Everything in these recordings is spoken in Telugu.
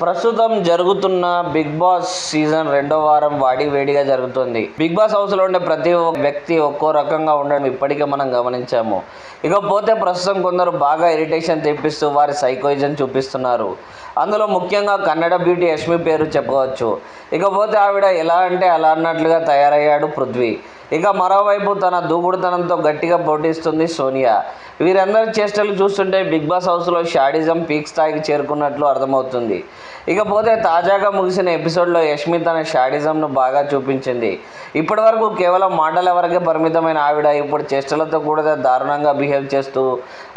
ప్రస్తుతం జరుగుతున్న బిగ్ బాస్ సీజన్ రెండో వారం వాడి వేడిగా జరుగుతుంది. బిగ్ బాస్ హౌస్లో ఉండే ప్రతి ఒక్క వ్యక్తి ఒక్కో రకంగా ఉండడం ఇప్పటికే మనం గమనించాము. ఇకపోతే ప్రస్తుతం కొందరు బాగా ఇరిటేషన్ తెప్పిస్తూ వారి సైకోజన్ చూపిస్తున్నారు. అందులో ముఖ్యంగా కన్నడ బ్యూటీ యష్మి పేరు చెప్పవచ్చు ఇకపోతే ఆవిడ ఎలా అంటే అలా అన్నట్లుగా తయారయ్యాడు పృథ్వీ. ఇక మరోవైపు తన దూకుడుతనంతో గట్టిగా పోటీస్తుంది సోనియా. వీరందరి చేష్టలు చూస్తుంటే బిగ్ బాస్ హౌస్లో షాడిజం పీక్ స్థాయికి చేరుకున్నట్లు అర్థమవుతుంది. ఇకపోతే తాజాగా ముగిసిన ఎపిసోడ్లో యష్మి తన షాడిజంను బాగా చూపించింది. ఇప్పటివరకు కేవలం మాటల వరకే పరిమితమైన ఆవిడ ఇప్పుడు చేష్టలతో కూడా దారుణంగా బిహేవ్ చేస్తూ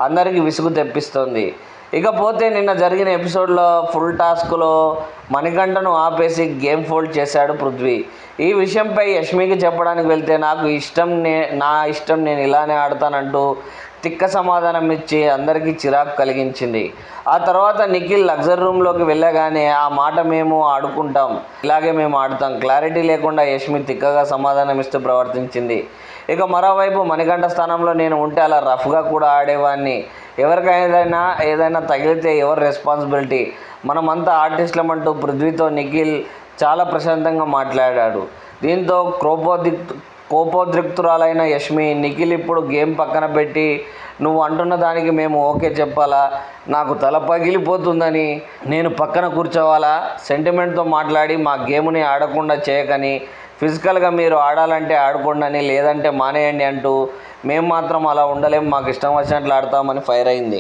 అందరికీ విసుగు తెప్పిస్తోంది. ఇకపోతే నిన్న జరిగిన ఎపిసోడ్లో ఫుల్ టాస్క్లో మణికంఠను ఆపేసి గేమ్ ఫోల్డ్ చేశాడు పృథ్వీ. ఈ విషయంపై యష్మికి చెప్పడానికి వెళ్తే నాకు ఇష్టం నే నా ఇష్టం నేను ఇలానే ఆడతానంటూ తిక్క సమాధానం ఇచ్చి అందరికీ చిరాకు కలిగించింది. ఆ తర్వాత నిఖిల్ లగ్జర్ రూమ్లోకి వెళ్ళగానే ఆ మాట మేము ఆడుకుంటాం. ఇలాగే మేము ఆడుతాం. క్లారిటీ లేకుండా యష్మి తిక్కగా సమాధానం ఇస్తూ ప్రవర్తించింది. ఇక మరోవైపు మణికంఠ స్థానంలో నేను ఉంటే అలా రఫ్గా కూడా ఆడేవాడిని ఎవరికైనా ఏదైనా తగిలితే ఎవరు రెస్పాన్సిబిలిటీ మనమంతా ఆర్టిస్టులమంటూ పృథ్వీతో నిఖిల్ చాలా ప్రశాంతంగా మాట్లాడాడు. దీంతో క్రోపోదిక్ కోపోద్రిక్తురాలైన యష్మి నిఖిల్ ఇప్పుడు గేమ్ పక్కన పెట్టి నువ్వు అంటున్న దానికి మేము ఓకే చెప్పాలా? నాకు తల పగిలిపోతుందని. నేను పక్కన కూర్చోవాలా? సెంటిమెంట్తో మాట్లాడి మా గేమ్ని ఆడకుండా చేయకని ఫిజికల్గా మీరు ఆడాలంటే ఆడుకోండి లేదంటే మానేయండి అంటూ మేము మాత్రం అలా ఉండలేం. మాకు ఇష్టం వచ్చినట్లు ఆడతామని ఫైర్ అయింది.